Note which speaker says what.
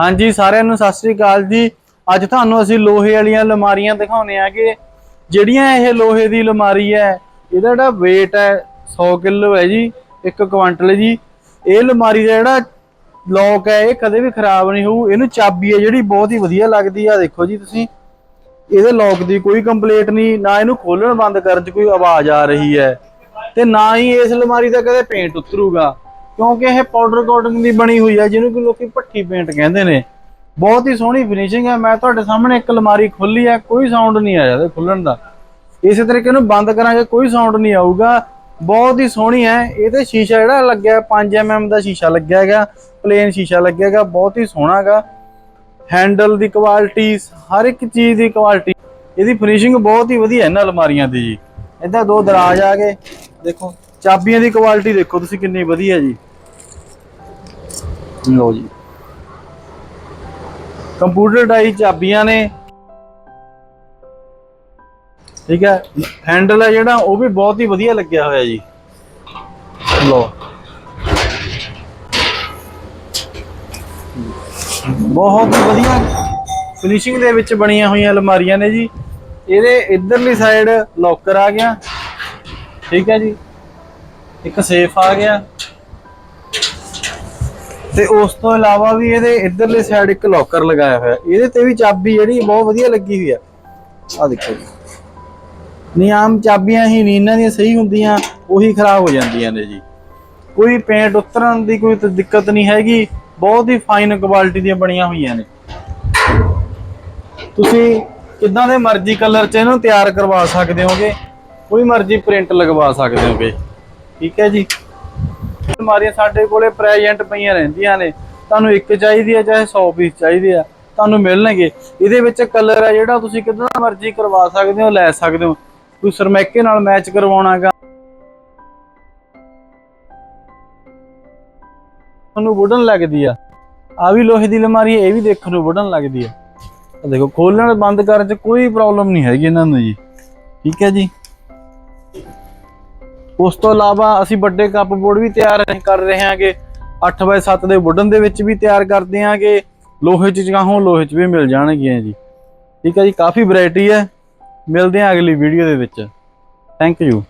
Speaker 1: ਹਾਂਜੀ, ਸਾਰਿਆਂ ਨੂੰ ਸਤਿ ਸ੍ਰੀ ਅਕਾਲ ਜੀ। ਅੱਜ ਤੁਹਾਨੂੰ ਅਸੀਂ ਲੋਹੇ ਵਾਲੀਆਂ ਅਲਮਾਰੀਆਂ ਦਿਖਾਉਣੇ ਆ ਕਿ ਜਿਹੜੀਆਂ ਇਹ ਲੋਹੇ ਦੀ ਲਮਾਰੀ ਹੈ, ਇਹਦਾ ਜਿਹੜਾ weight ਹੈ 100 ਕਿਲੋ ਹੈ ਜੀ 1 ਕੁਆਂਟਲ ਜੀ। ਇਹ ਲਮਾਰੀ ਦਾ ਜਿਹੜਾ ਲੋਕ ਹੈ, ਇਹ ਕਦੇ ਵੀ ਖਰਾਬ ਨਹੀਂ ਹੋਊ। ਇਹਨੂੰ ਚਾਬੀ ਹੈ ਜਿਹੜੀ, ਬਹੁਤ ਹੀ ਵਧੀਆ ਲੱਗਦੀ ਆ। ਦੇਖੋ ਜੀ ਤੁਸੀਂ, ਇਹਦੇ ਲੋਕ ਦੀ ਕੋਈ ਕੰਪਲੇਂਟ ਨਹੀਂ, ਨਾ ਇਹਨੂੰ ਖੋਲਣ ਬੰਦ ਕਰਨ 'ਚ ਕੋਈ ਆਵਾਜ਼ ਆ ਰਹੀ ਹੈ। ਤੇ ਨਾ ਹੀ ਇਸ ਲਮਾਰੀ ਦਾ ਕਦੇ ਪੇਂਟ ਉਤਰੂਗਾ। ਕਿਉਂਕਿ ਇਹ ਪਾਊਡਰ ਕੋਟਿੰਗ ਦੀ ਬਣੀ ਹੋਈ ਹੈ ਜਿਹਨੂੰ ਕਿ ਲੋਕੀ ਭੱਠੀ ਪੇਂਟ ਕਹਿੰਦੇ ਨੇ। ਬਹੁਤ ਹੀ ਸੋਹਣੀ ਫਿਨਿਸ਼ਿੰਗ ਹੈ ਮੈਂ ਤੁਹਾਡੇ ਸਾਹਮਣੇ ਇੱਕ ਅਲਮਾਰੀ ਖੋਲੀ ਹੈ ਕੋਈ ਸਾਊਂਡ ਨਹੀਂ ਆਇਆ ਇਹਦੇ ਖੁੱਲਣ ਦਾ। ਇਸੇ ਤਰੀਕੇ ਨੂੰ ਬੰਦ ਕਰਾਂਗੇ ਕੋਈ ਸਾਊਂਡ ਨਹੀਂ ਆਊਗਾ। ਬਹੁਤ ਹੀ ਸੋਹਣੀ ਹੈ ਇਹਦੇ ਸ਼ੀਸ਼ਾ ਜਿਹੜਾ ਲੱਗਿਆ ਹੈ, 5 mm ਦਾ ਸ਼ੀਸ਼ਾ ਲੱਗਿਆ ਹੈਗਾ ਪਲੇਨ ਸ਼ੀਸ਼ਾ ਲੱਗਿਆ ਹੈਗਾ ਬਹੁਤ ਹੀ ਸੋਹਣਾ ਹੈਗਾ। ਹੈਂਡਲ ਦੀ ਕੁਆਲਿਟੀ ਹਰ ਇੱਕ ਚੀਜ਼ ਦੀ ਕੁਆਲਿਟੀ ਇਹਦੀ ਫਿਨਿਸ਼ਿੰਗ ਬਹੁਤ ਹੀ ਵਧੀਆ ਇਹਨਾਂ ਅਲਮਾਰੀਆਂ ਦੀ ਜੀ। ਇੱਦਾਂ ਦੋ ਦਰਾਜ ਆ ਗਏ। ਦੇਖੋ ਚਾਬੀਆਂ ਦੀ ਕੁਆਲਿਟੀ ਦੇਖੋ ਤੁਸੀਂ ਕਿੰਨੀ ਵਧੀਆ ਜੀ। ਲਓ ਜੀ। ਕੰਪਿਊਟਰ ਡਾਈ ਚਾਬੀਆਂ ਨੇ। ਠੀਕ ਹੈ, ਹੈਂਡਲ ਹੈ ਜਿਹੜਾ, ਉਹ ਵੀ ਬਹੁਤ ਹੀ ਵਧੀਆ ਲੱਗਿਆ ਹੋਇਆ ਜੀ। ਲਓ। ਬਹੁਤ ਵਧੀਆ ਫਿਨਿਸ਼ਿੰਗ ਦੇ ਵਿੱਚ ਬਣੀਆਂ ਹੋਈਆਂ ਅਲਮਾਰੀਆਂ ਨੇ ਜੀ। ਇਹਦੇ ਇਧਰਲੀ ਸਾਈਡ ਲੋਕਰ ਆ ਗਿਆ। ਠੀਕ ਹੈ ਜੀ। ਇੱਕ ਸੇਫ ਆ ਗਿਆ। ਤੇ ਉਸ ਤੋਂ ਇਲਾਵਾ ਵੀ ਇਹਦੇ ਇਧਰਲੀ ਸਾਈਡ ਇੱਕ ਲੋਕਰ ਲਗਾਇਆ ਹੋਇਆ। ਇਹਦੇ ਤੇ ਵੀ ਚਾਬੀ ਜਿਹੜੀ ਬਹੁਤ ਵਧੀਆ ਲੱਗੀ ਹੋਈ ਆ। ਆ ਦੇਖੋ ਜੀ। ਨਹੀਂ, ਆਮ ਚਾਬੀਆਂ ਹੀ ਨਹੀਂ, ਇਹਨਾਂ ਦੀਆਂ ਸਹੀ ਹੁੰਦੀਆਂ, ਉਹੀ ਖਰਾਬ ਹੋ ਜਾਂਦੀਆਂ ਨੇ ਜੀ। ਕੋਈ ਪੇਂਟ ਉਤਰਨ ਦੀ ਕੋਈ ਦਿੱਕਤ ਨਹੀਂ ਹੈਗੀ, ਬਹੁਤ ਹੀ ਫਾਈਨ ਕੁਆਲਿਟੀ ਦੀਆਂ ਬਣੀਆਂ ਹੋਈਆਂ ਨੇ। ਤੁਸੀਂ ਕਿੱਦਾਂ ਦੇ ਮਰਜ਼ੀ ਕਲਰ 'ਚ ਇਹਨੂੰ ਤਿਆਰ ਕਰਵਾ ਸਕਦੇ ਹੋਗੇ, ਕੋਈ ਮਰਜ਼ੀ ਪ੍ਰਿੰਟ ਲਗਵਾ ਸਕਦੇ ਹੋਗੇ। ਠੀਕ ਹੈ ਜੀ। ਅਲਮਾਰੀਆਂ ਸਾਡੇ ਕੋਲੇ ਪ੍ਰੈਜੈਂਟ ਪਈਆਂ ਰਹਿੰਦੀਆਂ ਨੇ। ਤੁਹਾਨੂੰ ਇੱਕ ਚਾਹੀਦੀ ਹੈ ਚਾਹੇ 100 ਪੀਸ ਚਾਹੀਦੇ ਆ ਤੁਹਾਨੂੰ ਮਿਲਣਗੇ। ਇਹਦੇ ਵਿੱਚ ਕਲਰ ਹੈ ਜਿਹੜਾ ਤੁਸੀਂ ਕਿੱਦਾਂ ਮਰਜ਼ੀ ਕਰਵਾ ਸਕਦੇ ਹੋ ਲੈ ਸਕਦੇ ਹੋ। ਕੋਈ ਸਰਮੈਕੇ ਨਾਲ ਮੈਚ ਕਰਵਾਉਣਾਗਾ। ਤੁਹਾਨੂੰ ਵੁਡਨ ਲੱਗਦੀ ਆ। ਆ ਵੀ ਲੋਹੇ ਦੀ ਅਲਮਾਰੀ ਹੈ, ਇਹ ਵੀ ਦੇਖਣ ਨੂੰ ਵੁਡਨ ਲੱਗਦੀ ਆ। ਦੇਖੋ ਖੋਲਣ ਬੰਦ ਕਰਨ ਚ ਕੋਈ ਪ੍ਰੋਬਲਮ ਨਹੀਂ ਹੈਗੀ ਇਹਨਾਂ ਨੂੰ ਜੀ। ਠੀਕ ਹੈ ਜੀ। ਉਸ ਤੋਂ ਇਲਾਵਾ ਅਸੀਂ ਵੱਡੇ ਕੱਪ ਬੋਰਡ ਵੀ ਤਿਆਰ ਕਰ ਰਹੇ ਹਾਂਗੇ। 8x7 ਦੇ ਵੁੱਡਨ ਦੇ ਵਿੱਚ ਵੀ ਤਿਆਰ ਕਰਦੇ ਹਾਂਗੇ। ਲੋਹੇ ਚ ਚਾਹੋ ਲੋਹੇ ਚ ਵੀ ਮਿਲ ਜਾਣਗੀਆਂ ਜੀ। ਠੀਕ ਹੈ ਜੀ, ਕਾਫੀ ਵੈਰਾਈਟੀ ਹੈ। ਮਿਲਦੇ ਹਾਂ ਅਗਲੀ ਵੀਡੀਓ ਦੇ ਵਿੱਚ। Thank you